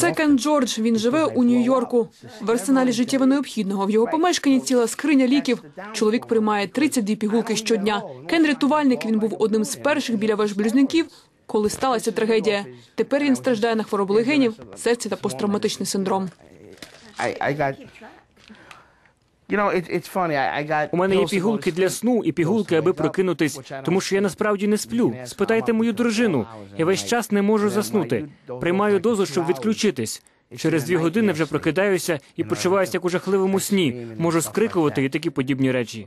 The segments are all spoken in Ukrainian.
Це Кен Джордж. Він живе у Нью-Йорку. В арсеналі життєво необхідного в його помешканні ціла скриня ліків. Чоловік приймає 32 пігулки щодня. Кен рятувальник. Він був одним з перших біля вежблюзників, коли сталася трагедія. Тепер він страждає на хворобу легенів, серця та посттравматичний синдром. У мене є пігулки для сну і пігулки, аби прокинутись, тому що я насправді не сплю. Спитайте мою дружину. Я весь час не можу заснути. Приймаю дозу, щоб відключитись. Через дві години вже прокидаюся і почуваюся як у жахливому сні. Можу скрикувати і такі подібні речі.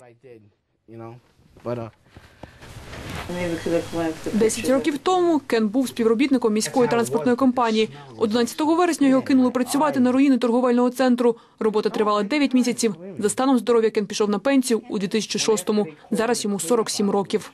Десять років тому Кен був співробітником міської транспортної компанії. 11 вересня його кинули працювати на руїни торговельного центру. Робота тривала 9 місяців. За станом здоров'я Кен пішов на пенсію у 2006-му. Зараз йому 47 років.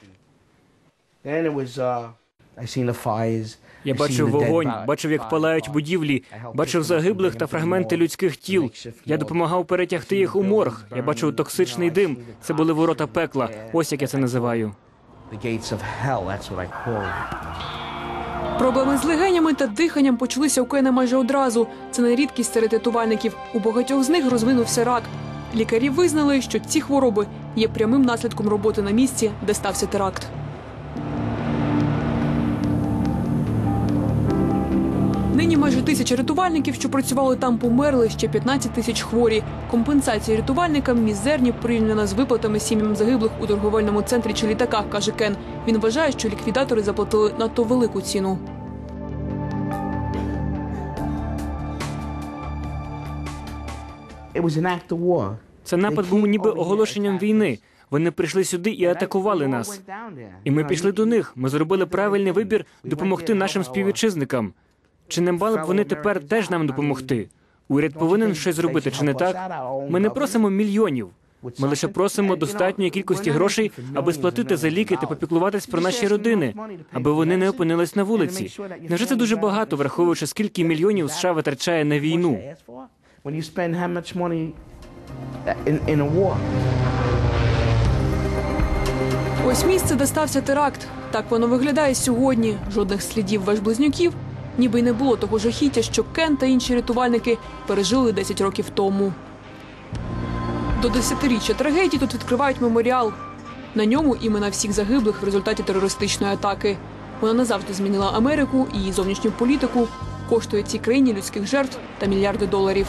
Я бачив вогонь, бачив, як палають будівлі, бачив загиблих та фрагменти людських тіл. Я допомагав перетягти їх у морг. Я бачив токсичний дим. Це були ворота пекла. Ось як я це називаю. Проблеми з легенями та диханням почалися у Кена майже одразу. Це не рідкість серед рятувальників. У багатьох з них розвинувся рак. Лікарі визнали, що ці хвороби є прямим наслідком роботи на місці, де стався теракт. Нині майже тисяча рятувальників, що працювали там, померли, ще 15 тисяч хворі. Компенсації рятувальникам мізерні порівняно з виплатами сім'ям загиблих у торговельному центрі чи літаках, каже Кен. Він вважає, що ліквідатори заплатили надто велику ціну. Це напад був ніби оголошенням війни. Вони прийшли сюди і атакували нас. І ми пішли до них. Ми зробили правильний вибір допомогти нашим співвітчизникам. Чи не мали б вони тепер теж нам допомогти? Уряд повинен щось зробити, чи не так? Ми не просимо мільйонів. Ми лише просимо достатньої кількості грошей, аби сплатити за ліки та попіклуватись про наші родини, аби вони не опинились на вулиці. Невже це дуже багато, враховуючи скільки мільйонів США витрачає на війну? Ось місце, де стався теракт. Так воно виглядає сьогодні. Жодних слідів вежблизнюків, ніби й не було того жахіття, що Кен та інші рятувальники пережили 10 років тому. До десятиріччя трагедії тут відкривають меморіал. На ньому імена всіх загиблих в результаті терористичної атаки. Вона назавжди змінила Америку і її зовнішню політику, коштує цій країні людських жертв та мільярди доларів.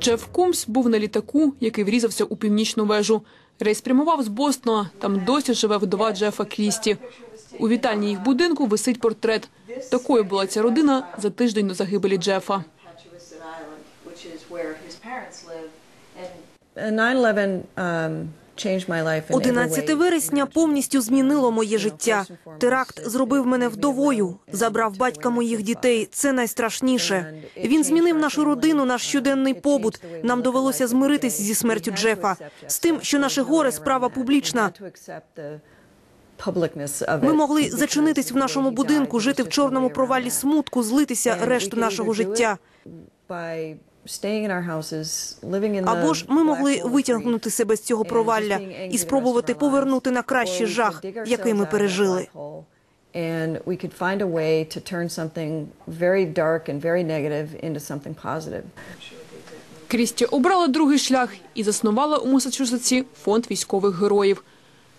Джеф Кумс був на літаку, який врізався у північну вежу. Рейс прямував з Бостона. Там досі живе вдова Джефа Крісті. У вітальні їх будинку висить портрет. Такою була ця родина за тиждень до загибелі Джефа. Uh, 9/11 um, changed my life in every 11 way. вересня повністю змінило моє життя. Теракт зробив мене вдовою, забрав батька моїх дітей. Це найстрашніше. Він змінив нашу родину, наш щоденний побут. Нам довелося змиритись зі смертю Джефа, з тим, що наше горе справа публічна. Ми могли зачинитись в нашому будинку, жити в чорному провалі смутку, злитися решту нашого життя. Або ж ми могли витягнути себе з цього провалля і спробувати повернути на кращий жах, який ми пережили. And we could find a way to turn something very dark and very negative into something positive. Крісті обрала другий шлях і заснувала у Масачусетсі фонд військових героїв.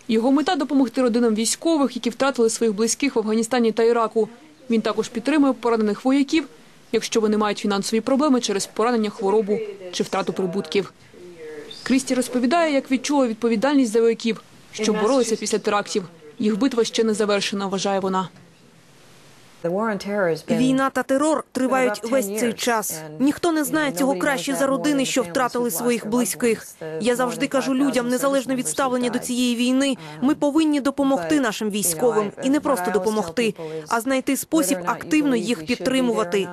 Його мета допомогти родинам військових, які втратили своїх близьких в Афганістані та Іраку. Він також підтримує поранених вояків, якщо вони мають фінансові проблеми через поранення, хворобу чи втрату прибутків. Крісті розповідає, як відчула відповідальність за вояків, що боролися після терактів. Їх битва ще не завершена, вважає вона. Війна та терор тривають весь цей час. Ніхто не знає цього краще за родини, що втратили своїх близьких. Я завжди кажу людям, незалежно від ставлення до цієї війни, ми повинні допомогти нашим військовим і не просто допомогти, а знайти спосіб активно їх підтримувати.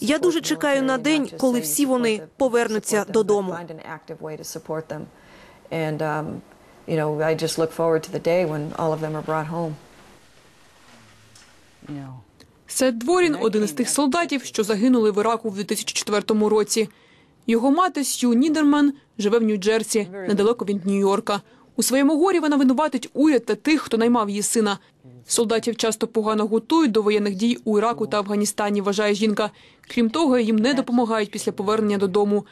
Я дуже чекаю на день, коли всі вони повернуться додому. And um, you know, I just look forward to the day when all of them are brought home. Сет Дворін – один із тих солдатів, що загинули в Іраку в 2004 році. Його мати Сью Нідерман живе в Нью-Джерсі, недалеко від Нью-Йорка. У своєму горі вона винуватить уряд та тих, хто наймав її сина. Солдатів часто погано готують до воєнних дій у Іраку та Афганістані, вважає жінка. Крім того, їм не допомагають після повернення додому.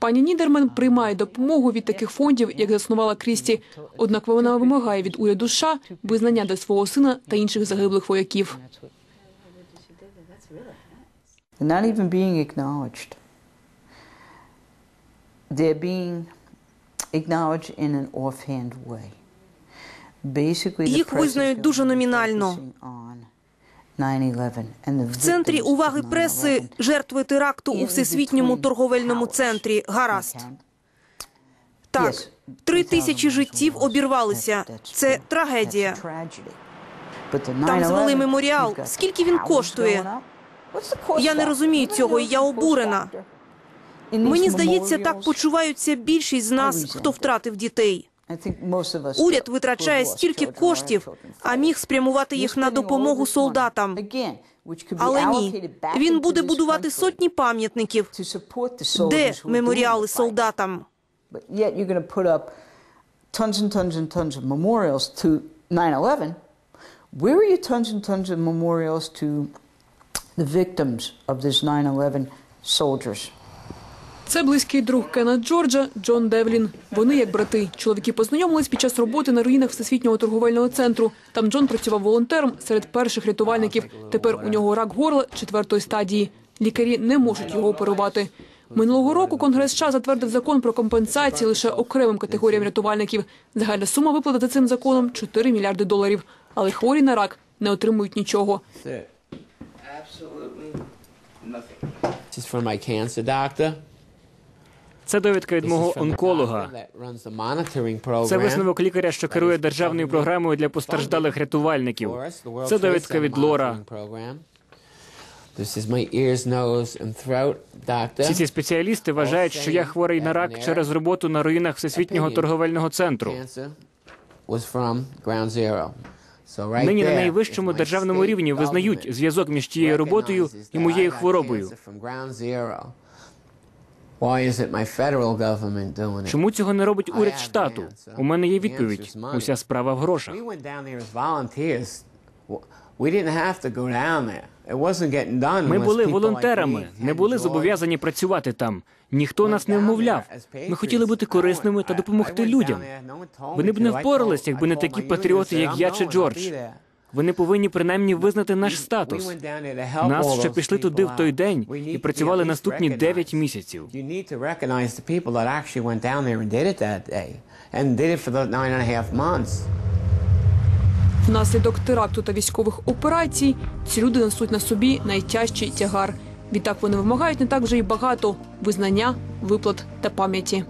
Пані Нідерман приймає допомогу від таких фондів, як заснувала Крісті. Однак вона вимагає від уряду США визнання для свого сина та інших загиблих вояків. Not even being acknowledged. They're being acknowledged in an offhand way. Basically, Їх визнають дуже номінально. В центрі уваги преси жертви теракту у всесвітньому торговельному центрі. Гаразд. Так, три тисячі життів обірвалися. Це трагедія. Там звели меморіал. Скільки він коштує? Я не розумію цього, і я обурена. Мені здається, так почуваються більшість з нас, хто втратив дітей. Уряд витрачає стільки коштів, а міг спрямувати їх на допомогу солдатам. Але ні, він буде будувати сотні пам'ятників. Де меморіали солдатам? But yet you're going to put up tons and tons and tons of memorials to 9/11. Where are your tons and tons of memorials to the victims of this 9/11 soldiers? Це близький друг Кена Джорджа Джон Девлін. Вони як брати. Чоловіки познайомились під час роботи на руїнах Всесвітнього торговельного центру. Там Джон працював волонтером серед перших рятувальників. Тепер у нього рак горла четвертої стадії. Лікарі не можуть його оперувати. Минулого року Конгрес США затвердив закон про компенсації лише окремим категоріям рятувальників. Загальна сума виплати за цим законом 4 мільярди доларів. Але хворі на рак не отримують нічого. That's it. Це довідка від мого онколога. Це висновок лікаря, що керує державною програмою для постраждалих рятувальників. Це довідка від Лора. Всі ці спеціалісти вважають, що я хворий на рак через роботу на руїнах Всесвітнього торговельного центру. Нині на найвищому державному рівні визнають зв'язок між тією роботою і моєю хворобою. Чому цього не робить уряд штату? У мене є відповідь. Уся справа в грошах. Ми були волонтерами, не були зобов'язані працювати там. Ніхто нас не вмовляв. Ми хотіли бути корисними та допомогти людям. Вони б не впорались, якби не такі патріоти, як я чи Джордж. Вони повинні принаймні визнати наш статус. Нас ще пішли туди в той день і працювали наступні 9 місяців. Внаслідок теракту та військових операцій ці люди несуть на собі найтяжчий тягар. Відтак вони вимагають не так вже й багато визнання, виплат та пам'яті.